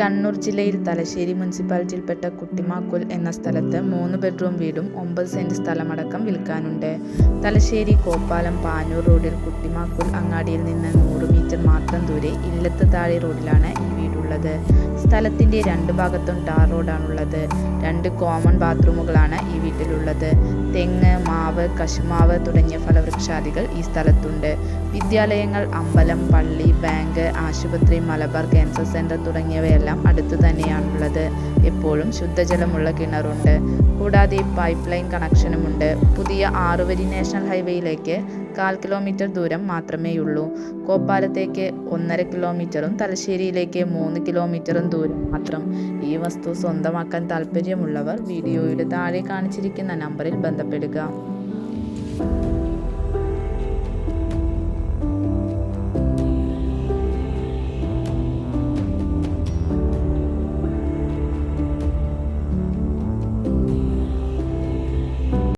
കണ്ണൂർ ജില്ലയിൽ തലശ്ശേരി മുനിസിപ്പാലിറ്റിയിൽപ്പെട്ട കുട്ടിമാക്കുൽ എന്ന സ്ഥലത്ത് മൂന്ന് ബെഡ്റൂം വീടും ഒമ്പത് സെന്റ് സ്ഥലമടക്കം വിൽക്കാനുണ്ട്. തലശ്ശേരി കോപ്പാലം പാനൂർ റോഡിൽ കുട്ടിമാക്കുൽ അങ്ങാടിയിൽ നിന്ന് നൂറ് മീറ്റർ മാത്രം ദൂരെ ഇല്ലത്ത് താഴെ റോഡിലാണ് ഈ വീടുള്ളത്. സ്ഥലത്തിന്റെ രണ്ട് ഭാഗത്തും ടാർ റോഡാണുള്ളത്. രണ്ട് കോമൺ ബാത്റൂമുകളാണ് ഈ വീട്ടിലുള്ളത്. തെങ്ങ് മാവ് കശുമാവ് തുടങ്ങിയ ഫലവൃക്ഷാദികൾ ഈ സ്ഥലത്തുണ്ട്. വിദ്യാലയങ്ങൾ അമ്പലം പള്ളി ബാങ്ക് ആശുപത്രി മലബാർ ക്യാൻസർ സെന്റർ തുടങ്ങിയവയെല്ലാം അടുത്തു തന്നെയാണുള്ളത്. എപ്പോഴും ശുദ്ധജലമുള്ള കിണറുണ്ട്. കൂടാതെ പൈപ്പ് ലൈൻ കണക്ഷനുമുണ്ട്. പുതിയ ആറുവരി നാഷണൽ ഹൈവേയിലേക്ക് കാൽ കിലോമീറ്റർ ദൂരം മാത്രമേയുള്ളൂ. കോപ്പാലത്തേക്ക് ഒന്നര കിലോമീറ്ററും തലശ്ശേരിയിലേക്ക് മൂന്ന് കിലോമീറ്ററും ദൂരം മാത്രം. ഈ വസ്തു സ്വന്തമാക്കാൻ താല്പര്യമുള്ളവർ വീഡിയോയുടെ താഴെ കാണിച്ചിരിക്കുന്ന നമ്പറിൽ ബന്ധപ്പെടുക.